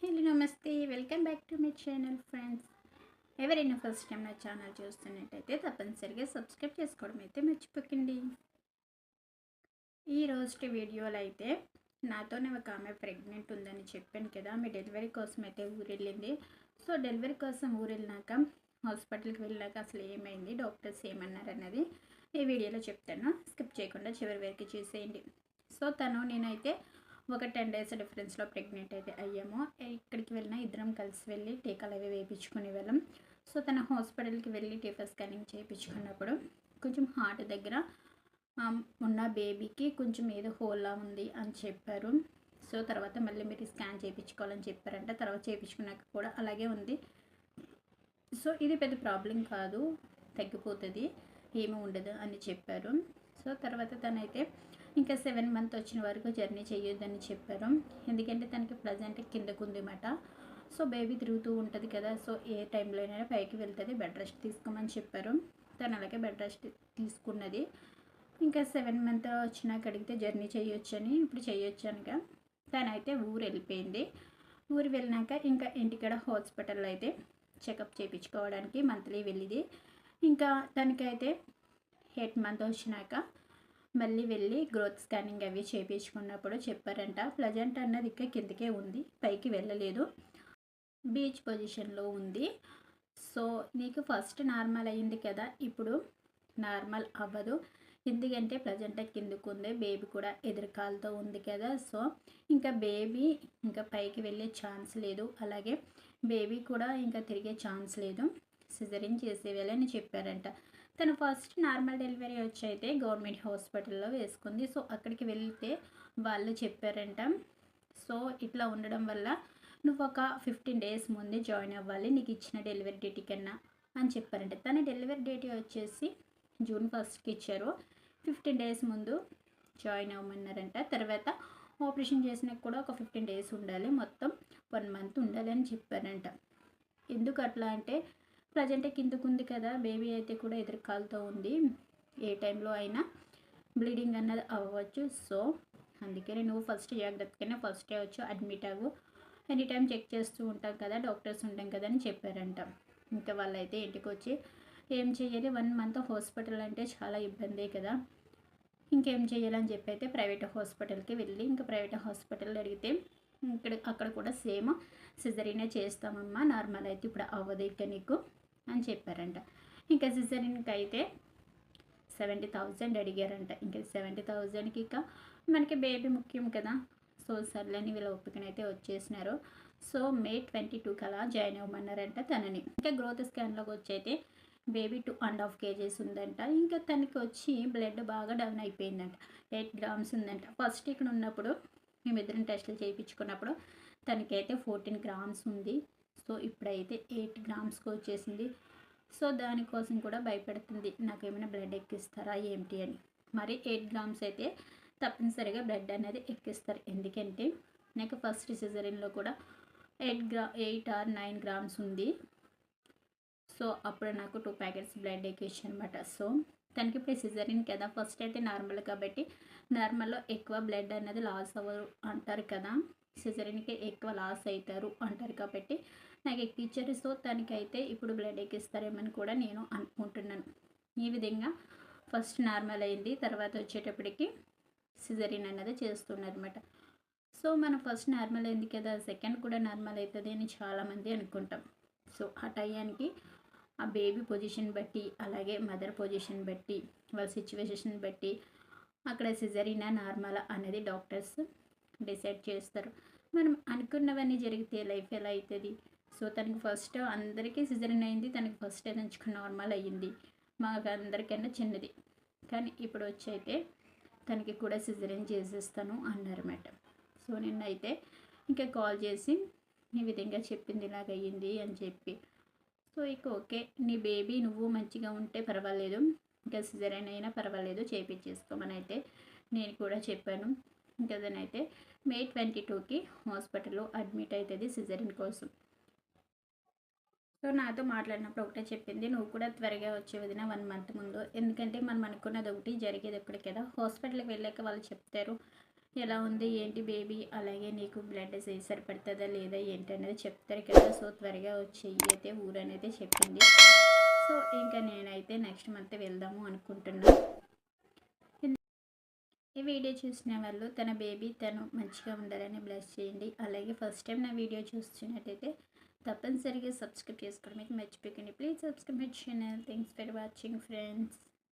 Hello namaste welcome back to my channel friends. ఎవరైనా first time నా channel చూస్తున్నట్టయితే తప్పనిసరిగా సబ్స్క్రైబ్ చేసుకోవడం అయితే మర్చిపోకండి. ఈ రోజు వీడియోలో అయితే నాతోనే ఒక ఆమె ప్రెగ్నెంట్ ఉందని చెప్పాను కదా ఆమె డెలివరీ కోసం అయితే ఊరెళ్ళింది. సో డెలివరీ కోసం ఊరు వెళ్ళినాక హాస్పిటల్కి వెళ్ళాక అసలు ఏమైంది డాక్టర్స్ ఏమన్నారు అన్నది ఈ వీడియోలో చెప్తాను. స్కిప్ చేయకుండా చివరి వరకు చూసేయండి. సో తను నేనైతే ఒక టెన్ డేస్ డిఫరెన్స్లో ప్రెగ్నెంట్ అయితే అయ్యాము. ఇక్కడికి వెళ్ళినా ఇద్దరం కలిసి వెళ్ళి టీకాలు అవి వేయించుకునే వెళ్ళాం. సో తన హాస్పిటల్కి వెళ్ళి టీఫర్ స్కానింగ్ చేయించుకున్నప్పుడు కొంచెం హార్ట్ దగ్గర ఉన్న బేబీకి కొంచెం ఏదో హోల్లా ఉంది అని చెప్పారు. సో తర్వాత మళ్ళీ మీరు స్కాన్ చేయించుకోవాలని చెప్పారంట. తర్వాత చేయించుకున్నాక కూడా అలాగే ఉంది. సో ఇది పెద్ద ప్రాబ్లం కాదు. తగ్గిపోతుంది. ఏమీ ఉండదు అని చెప్పారు. సో తర్వాత తనైతే ఇంకా సెవెన్ మంత్ వచ్చిన వరకు జర్నీ చేయొద్దని చెప్పారు. ఎందుకంటే తనకి ప్రజెంట్ కిందకు ఉందన్నమాట సో బేబీ తిరుగుతూ ఉంటుంది కదా సో ఏ టైంలో అయినా పైకి వెళ్తుంది బెడ్ రెస్ట్ తీసుకోమని చెప్పారు. తను అలాగే బెడ్ రెస్ట్ తీసుకున్నది. ఇంకా సెవెన్ మంత్ వచ్చినాక అడిగితే జర్నీ చేయొచ్చని ఇప్పుడు చేయొచ్చు అనగా తనైతే ఊరు వెళ్ళిపోయింది. ఊరు వెళ్ళినాక ఇంకా ఇంటికాడ హాస్పిటల్లో అయితే చెకప్ చేయించుకోవడానికి మంత్లీ వెళ్ళింది. ఇంకా తనకైతే ఎయిట్ మంత్ వచ్చినాక మళ్ళీ వెళ్ళి గ్రోత్ స్కానింగ్ అవి చేయించుకున్నప్పుడు చెప్పారంట ప్లజెంట్ అన్నది ఇంకా కిందకే ఉంది పైకి వెళ్ళలేదు బీచ్ పొజిషన్లో ఉంది సో నీకు ఫస్ట్ నార్మల్ అయింది కదా ఇప్పుడు నార్మల్ అవ్వదు ఎందుకంటే ప్రజెంట్ కిందకు ఉంది బేబీ కూడా ఎదురుకాలతో ఉంది కదా సో ఇంకా బేబీ ఇంకా పైకి వెళ్ళే ఛాన్స్ లేదు అలాగే బేబీ కూడా ఇంకా తిరిగే ఛాన్స్ లేదు సిజరింగ్ చేసేవేళని చెప్పారంట తను ఫస్ట్ నార్మల్ డెలివరీ వచ్చి అయితే గవర్నమెంట్ హాస్పిటల్లో వేసుకుంది. సో అక్కడికి వెళ్తే వాళ్ళు చెప్పారంట. సో ఇట్లా ఉండడం వల్ల నువ్వు ఒక ఫిఫ్టీన్ డేస్ ముందే జాయిన్ అవ్వాలి. నీకు ఇచ్చిన డెలివరీ డేట్ కన్నా అని చెప్పారంట. తన డెలివరీ డేట్ వచ్చేసి జూన్ ఫస్ట్కి ఇచ్చారు. ఫిఫ్టీన్ డేస్ ముందు జాయిన్ అవ్వమన్నారంట. తర్వాత ఆపరేషన్ చేసినాక కూడా ఒక ఫిఫ్టీన్ డేస్ ఉండాలి. మొత్తం వన్ మంత్ ఉండాలి అని చెప్పారంట. ఎందుకు అట్లా అంటే ప్రజెంటే కిందకుంది కదా బేబీ అయితే కూడా ఎదురుకాలతో ఉంది. ఏ టైంలో అయినా బ్లీడింగ్ అన్నది అవ్వచ్చు. సో అందుకే నువ్వు ఫస్ట్ జాగ్రత్తగానే ఫస్ట్ డే వచ్చి అడ్మిట్ అవ్వు. ఎనీ టైం చెక్ చేస్తూ ఉంటాం కదా డాక్టర్స్ ఉంటాం కదా అని చెప్పారంట. ఇంకా వాళ్ళైతే ఇంటికి వచ్చి ఏం చేయాలి వన్ మంత్ హాస్పిటల్ అంటే చాలా ఇబ్బందే కదా. ఇంకేం చేయాలని చెప్పి అయితే ప్రైవేట్ హాస్పిటల్కి వెళ్ళి ఇంకా ప్రైవేట్ హాస్పిటల్ అడిగితే ఇక్కడ అక్కడ కూడా సేమ్ సిజరీనే చేస్తామమ్మా. నార్మల్ అయితే ఇప్పుడు అవ్వదు ఇక నీకు. అని చెప్పారంట. ఇంకా సిజరీన్కి అయితే సెవెంటీ థౌజండ్ అడిగారంట. ఇంకా సెవెంటీ థౌజండ్కి ఇక మనకి బేబీ ముఖ్యం కదా. సో సర్లని వీళ్ళ ఒప్పుకనైతే వచ్చేసినారు. సో మే ట్వంటీ టూ కలా జాయిన్ అవ్వమన్నారంట తనని. ఇంకా గ్రోత్ స్కాన్లోకి వచ్చి అయితే baby two and half kgs ఉందంట. ఇంకా తనకి వచ్చి బ్లడ్ బాగా డౌన్ అయిపోయిందంట. ఎయిట్ గ్రామ్స్ ఉందంట. ఫస్ట్ ఇక్కడ ఉన్నప్పుడు మేమిద్దరం టెస్టులు చేయించుకున్నప్పుడు తనకైతే ఫోర్టీన్ గ్రామ్స్ ఉంది. సో ఇప్పుడైతే ఎయిట్ గ్రామ్స్కి వచ్చేసింది. సో దానికోసం కూడా భయపడుతుంది. నాకు ఏమైనా బ్లడ్ ఎక్కిస్తారా ఏంటి అని. మరి ఎయిట్ గ్రామ్స్ అయితే తప్పనిసరిగా బ్లడ్ అనేది ఎక్కిస్తారు. ఎందుకంటే నాకు ఫస్ట్ సిజరీన్లో కూడా eight gram eight or nine grams ఉంది. సో అప్పుడు నాకు టూ ప్యాకెట్స్ బ్లడ్ ఎక్కించి అనమాట సో తనకి ఇప్పుడు సిజరీన్ కదా ఫస్ట్ అయితే నార్మల్ కాబట్టి నార్మల్లో ఎక్కువ బ్లడ్ అనేది లాస్ అవ్వరు అంటారు కదా. సిజరీన్కి ఎక్కువ లాస్ అవుతారు అంటారు కాబట్టి నాకు ఎక్కిచ్చారు సో తనకైతే ఇప్పుడు బ్లడ్ ఎక్కిస్తారేమని కూడా నేను అనుకుంటున్నాను. ఈ విధంగా ఫస్ట్ నార్మల్ అయింది తర్వాత వచ్చేటప్పటికి సిజరీన్ అన్నది చేస్తున్నారన్నమాట. సో మనం ఫస్ట్ నార్మల్ అయింది కదా సెకండ్ కూడా నార్మల్ అవుతుంది అని చాలామంది అనుకుంటాం. సో ఆ టయానికి ఆ బేబీ పొజిషన్ బట్టి అలాగే మదర్ పొజిషన్ బట్టి వాళ్ళ సిచ్యువేషన్ బట్టి అక్కడ సిజరీనా నార్మల్ అనేది డాక్టర్స్ డిసైడ్ చేస్తారు. మనం అనుకున్నవన్నీ జరిగితే లైఫ్ ఎలా అవుతుంది సో తనకి ఫస్ట్ అందరికీ సిజరిన్ అయింది. తనకి ఫస్ట్ నుంచి నార్మల్ అయ్యింది. మాకు అందరికన్నా చిన్నది. కానీ ఇప్పుడు వచ్చి అయితే తనకి కూడా సిజరిన్ చేసేస్తాను అన్నారన్నమాట సో నిన్నైతే ఇంకా కాల్ చేసి ఈ విధంగా చెప్పింది ఇలాగయ్యింది అని చెప్పి. సో ఇక ఓకే. నీ బేబీ నువ్వు మంచిగా ఉంటే పర్వాలేదు. ఇంకా సిజరైన్ అయినా పర్వాలేదు. చేయించేసుకోమని అయితే నేను కూడా చెప్పాను. ఇంకా అయితే మే ట్వంటీ టూకి హాస్పిటల్లో అడ్మిట్ అవుతుంది సిజరిన్ కోసం. సో నాతో మాట్లాడినప్పుడు ఒకటే చెప్పింది నువ్వు కూడా త్వరగా వచ్చే వదిన వన్ మంత్ ముందు. ఎందుకంటే మనం అనుకున్నది ఒకటి జరిగేది ఒకటి కదా. హాస్పిటల్కి వెళ్ళాక వాళ్ళు చెప్తారు ఎలా ఉంది? ఏంటి బేబీ అలాగే నీకు బ్లడ్ సరిపడుతుందా లేదా? ఏంటి? అనేది చెప్తారు కదా. సో త్వరగా వచ్చేయి అయితే ఊరనైతే చెప్పింది. సో ఇంకా నేనైతే నెక్స్ట్ మంత్ వెళ్దాము అనుకుంటున్నాను ఈ వీడియో చూసిన వాళ్ళు తన బేబీ తను మంచిగా ఉండాలని బ్లెస్ చేయండి. అలాగే ఫస్ట్ టైం నా వీడియో చూస్తున్నట్టయితే తప్పనిసరిగా సబ్స్క్రైబ్ చేసుకోవడం అయితే మర్చిపోకండి. Please subscribe my channel. Thanks for watching friends